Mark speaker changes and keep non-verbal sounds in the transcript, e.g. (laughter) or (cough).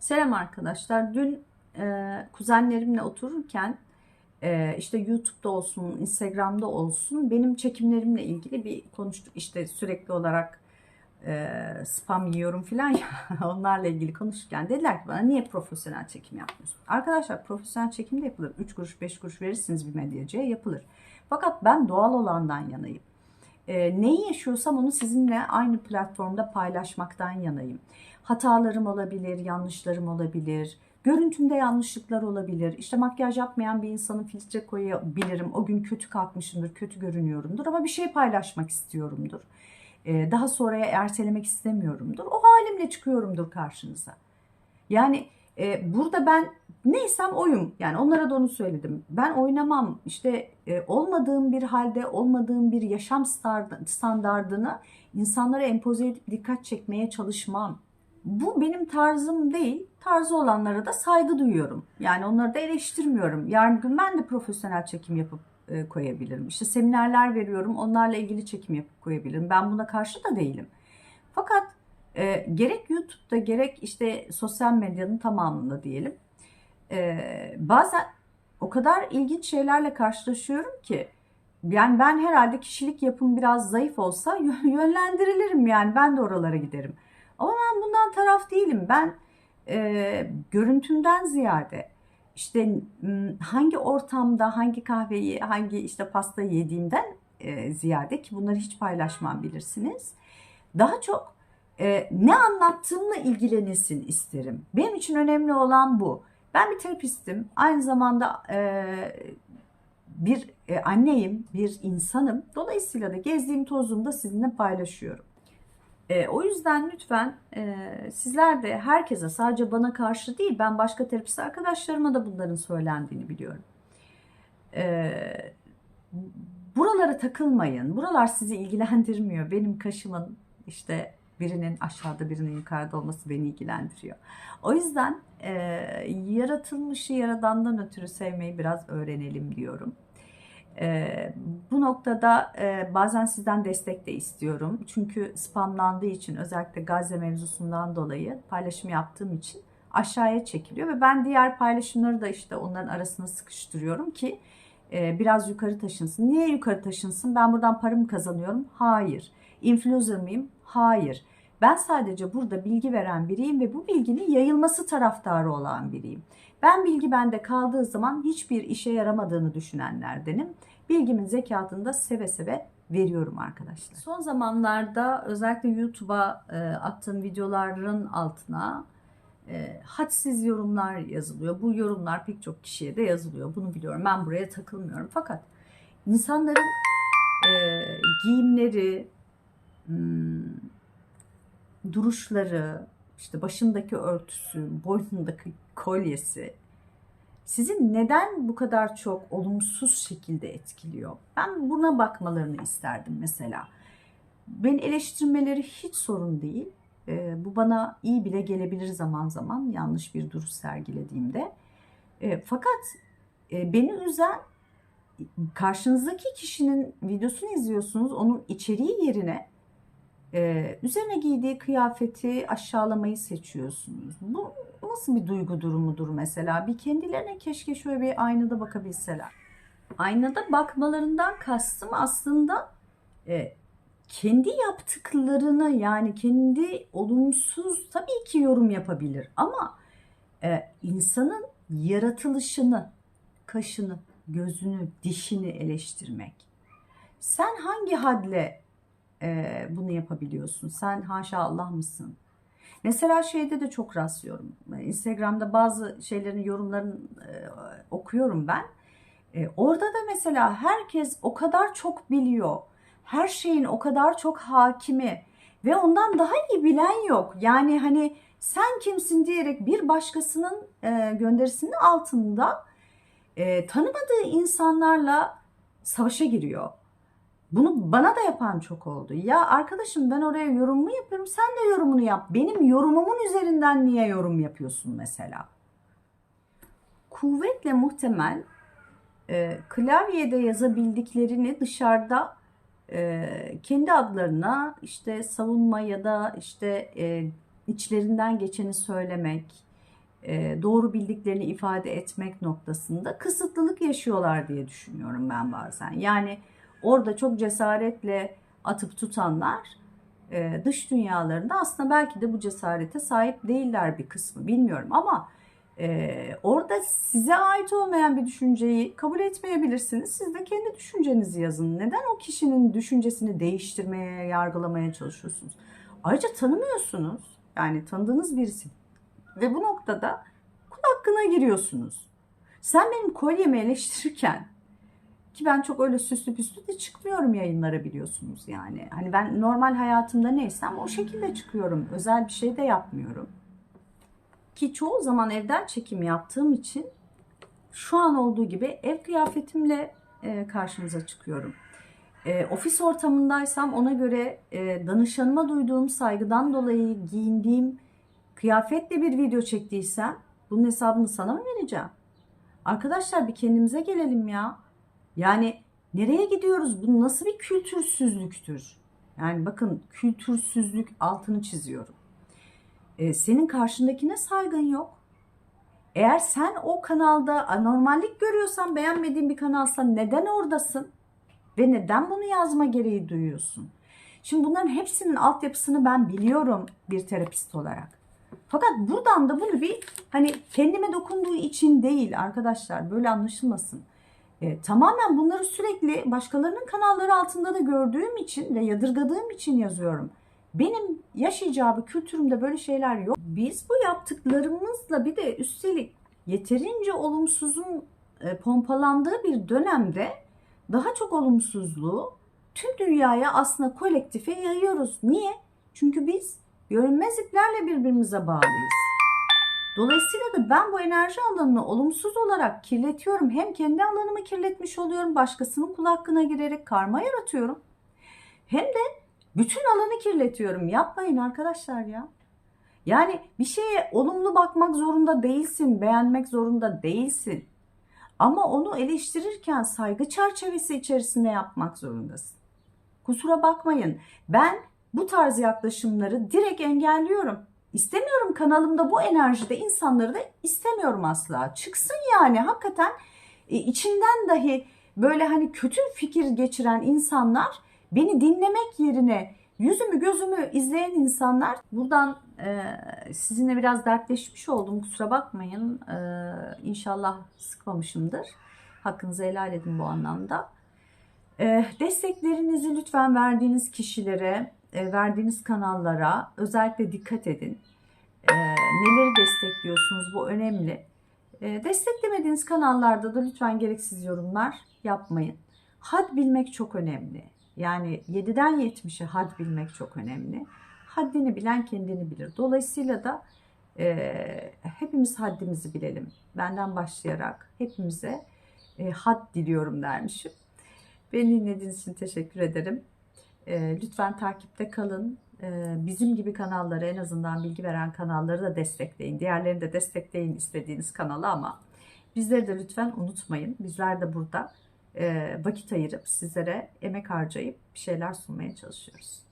Speaker 1: Selam arkadaşlar. Dün e, kuzenlerimle otururken e, işte YouTube'da olsun, Instagram'da olsun benim çekimlerimle ilgili bir konuştuk. İşte sürekli olarak e, spam yiyorum falan ya (laughs) onlarla ilgili konuşurken dediler ki bana niye profesyonel çekim yapmıyorsun? Arkadaşlar profesyonel çekim de yapılır. 3 kuruş 5 kuruş verirsiniz bir medyacıya yapılır. Fakat ben doğal olandan yanayım. E, neyi yaşıyorsam onu sizinle aynı platformda paylaşmaktan yanayım. Hatalarım olabilir, yanlışlarım olabilir, görüntümde yanlışlıklar olabilir. İşte makyaj yapmayan bir insanın filtre koyabilirim. O gün kötü kalkmışımdır, kötü görünüyorumdur ama bir şey paylaşmak istiyorumdur. E, daha sonraya ertelemek istemiyorumdur. O halimle çıkıyorumdur karşınıza. Yani e, burada ben neysem oyum. Yani onlara da onu söyledim. Ben oynamam. İşte e, olmadığım bir halde olmadığım bir yaşam standardını insanlara empoze edip dikkat çekmeye çalışmam. Bu benim tarzım değil. Tarzı olanlara da saygı duyuyorum. Yani onları da eleştirmiyorum. Yarın gün ben de profesyonel çekim yapıp e, koyabilirim. İşte seminerler veriyorum. Onlarla ilgili çekim yapıp koyabilirim. Ben buna karşı da değilim. Fakat e, gerek YouTube'da gerek işte sosyal medyanın tamamında diyelim. E, bazen o kadar ilginç şeylerle karşılaşıyorum ki yani ben herhalde kişilik yapım biraz zayıf olsa (laughs) yönlendirilirim yani ben de oralara giderim. Ama ben bundan taraf değilim. Ben e, görüntümden ziyade işte hangi ortamda hangi kahveyi hangi işte pasta yediğimden e, ziyade ki bunları hiç paylaşmam bilirsiniz. Daha çok e, ne anlattığımla ilgilenilsin isterim. Benim için önemli olan bu. Ben bir terapistim. Aynı zamanda e, bir e, anneyim, bir insanım. Dolayısıyla da gezdiğim tozumda sizinle paylaşıyorum. E, o yüzden lütfen e, sizler de herkese sadece bana karşı değil ben başka terapist arkadaşlarıma da bunların söylendiğini biliyorum. E, buralara takılmayın. Buralar sizi ilgilendirmiyor. Benim kaşımın işte birinin aşağıda birinin yukarıda olması beni ilgilendiriyor. O yüzden e, yaratılmışı yaradandan ötürü sevmeyi biraz öğrenelim diyorum. E, bu noktada e, bazen sizden destek de istiyorum. Çünkü spamlandığı için özellikle Gazze mevzusundan dolayı paylaşım yaptığım için aşağıya çekiliyor ve ben diğer paylaşımları da işte onların arasına sıkıştırıyorum ki e, biraz yukarı taşınsın. Niye yukarı taşınsın? Ben buradan paramı kazanıyorum. Hayır. Influencer mıyım? Hayır. Ben sadece burada bilgi veren biriyim ve bu bilginin yayılması taraftarı olan biriyim. Ben bilgi bende kaldığı zaman hiçbir işe yaramadığını düşünenlerdenim. Bilgimin zekatını da seve seve veriyorum arkadaşlar. Son zamanlarda özellikle YouTube'a e, attığım videoların altına e, hadsiz yorumlar yazılıyor. Bu yorumlar pek çok kişiye de yazılıyor. Bunu biliyorum. Ben buraya takılmıyorum. Fakat insanların e, giyimleri, hmm, duruşları, işte başındaki örtüsü, boynundaki kolyesi sizi neden bu kadar çok olumsuz şekilde etkiliyor? Ben buna bakmalarını isterdim mesela. Beni eleştirmeleri hiç sorun değil. E, bu bana iyi bile gelebilir zaman zaman yanlış bir duruş sergilediğimde. E, fakat e, beni üzen karşınızdaki kişinin videosunu izliyorsunuz. Onun içeriği yerine ee, üzerine giydiği kıyafeti aşağılamayı seçiyorsunuz. Bu nasıl bir duygu durumudur mesela? Bir kendilerine keşke şöyle bir aynada bakabilseler. Aynada bakmalarından kastım aslında e, kendi yaptıklarını yani kendi olumsuz tabii ki yorum yapabilir ama e, insanın yaratılışını, kaşını, gözünü, dişini eleştirmek. Sen hangi hadle e, bunu yapabiliyorsun. Sen haşa Allah mısın? Mesela şeyde de çok rastlıyorum. Instagram'da bazı şeylerin yorumlarını e, okuyorum ben. E, orada da mesela herkes o kadar çok biliyor. Her şeyin o kadar çok hakimi ve ondan daha iyi bilen yok. Yani hani sen kimsin diyerek bir başkasının e, gönderisinin altında e, tanımadığı insanlarla savaşa giriyor. Bunu bana da yapan çok oldu. Ya arkadaşım ben oraya yorumumu yapıyorum sen de yorumunu yap. Benim yorumumun üzerinden niye yorum yapıyorsun mesela? Kuvvetle muhtemel e, klavyede yazabildiklerini dışarıda e, kendi adlarına işte savunma ya da işte e, içlerinden geçeni söylemek e, doğru bildiklerini ifade etmek noktasında kısıtlılık yaşıyorlar diye düşünüyorum ben bazen. Yani orada çok cesaretle atıp tutanlar e, dış dünyalarında aslında belki de bu cesarete sahip değiller bir kısmı bilmiyorum ama e, orada size ait olmayan bir düşünceyi kabul etmeyebilirsiniz. Siz de kendi düşüncenizi yazın. Neden o kişinin düşüncesini değiştirmeye, yargılamaya çalışıyorsunuz? Ayrıca tanımıyorsunuz. Yani tanıdığınız birisi. Ve bu noktada kul hakkına giriyorsunuz. Sen benim kolyemi eleştirirken ki ben çok öyle süslü püslü de çıkmıyorum yayınlara biliyorsunuz yani. Hani ben normal hayatımda neysem o şekilde çıkıyorum. Özel bir şey de yapmıyorum. Ki çoğu zaman evden çekim yaptığım için şu an olduğu gibi ev kıyafetimle e, karşınıza çıkıyorum. E, ofis ortamındaysam ona göre e, danışanıma duyduğum saygıdan dolayı giyindiğim kıyafetle bir video çektiysem bunun hesabını sana mı vereceğim? Arkadaşlar bir kendimize gelelim ya. Yani nereye gidiyoruz? Bu nasıl bir kültürsüzlüktür? Yani bakın kültürsüzlük altını çiziyorum. Ee, senin karşındakine saygın yok. Eğer sen o kanalda anormallik görüyorsan, beğenmediğin bir kanalsa neden oradasın? Ve neden bunu yazma gereği duyuyorsun? Şimdi bunların hepsinin altyapısını ben biliyorum bir terapist olarak. Fakat buradan da bunu bir hani kendime dokunduğu için değil arkadaşlar böyle anlaşılmasın. E, tamamen bunları sürekli başkalarının kanalları altında da gördüğüm için ve yadırgadığım için yazıyorum. Benim yaş icabı kültürümde böyle şeyler yok. Biz bu yaptıklarımızla bir de üstelik yeterince olumsuzun e, pompalandığı bir dönemde daha çok olumsuzluğu tüm dünyaya aslında kolektife yayıyoruz. Niye? Çünkü biz görünmez iplerle birbirimize bağlıyız. Dolayısıyla da ben bu enerji alanını olumsuz olarak kirletiyorum. Hem kendi alanımı kirletmiş oluyorum, başkasının kul hakkına girerek karma yaratıyorum. Hem de bütün alanı kirletiyorum. Yapmayın arkadaşlar ya. Yani bir şeye olumlu bakmak zorunda değilsin, beğenmek zorunda değilsin. Ama onu eleştirirken saygı çerçevesi içerisinde yapmak zorundasın. Kusura bakmayın. Ben bu tarz yaklaşımları direkt engelliyorum. İstemiyorum kanalımda bu enerjide insanları da istemiyorum asla. Çıksın yani hakikaten e, içinden dahi böyle hani kötü fikir geçiren insanlar beni dinlemek yerine yüzümü gözümü izleyen insanlar buradan e, sizinle biraz dertleşmiş oldum. Kusura bakmayın. E, inşallah sıkmamışımdır. Hakkınızı helal edin bu anlamda. E, desteklerinizi lütfen verdiğiniz kişilere e, verdiğiniz kanallara özellikle dikkat edin e, neleri destekliyorsunuz bu önemli e, desteklemediğiniz kanallarda da lütfen gereksiz yorumlar yapmayın had bilmek çok önemli yani 7'den 70'e had bilmek çok önemli. Haddini bilen kendini bilir. Dolayısıyla da e, hepimiz haddimizi bilelim. Benden başlayarak hepimize e, had diliyorum dermişim. Beni dinlediğiniz için teşekkür ederim. E, lütfen takipte kalın. E, bizim gibi kanalları en azından bilgi veren kanalları da destekleyin. Diğerlerini de destekleyin istediğiniz kanalı ama bizleri de lütfen unutmayın. Bizler de burada e, vakit ayırıp sizlere emek harcayıp bir şeyler sunmaya çalışıyoruz.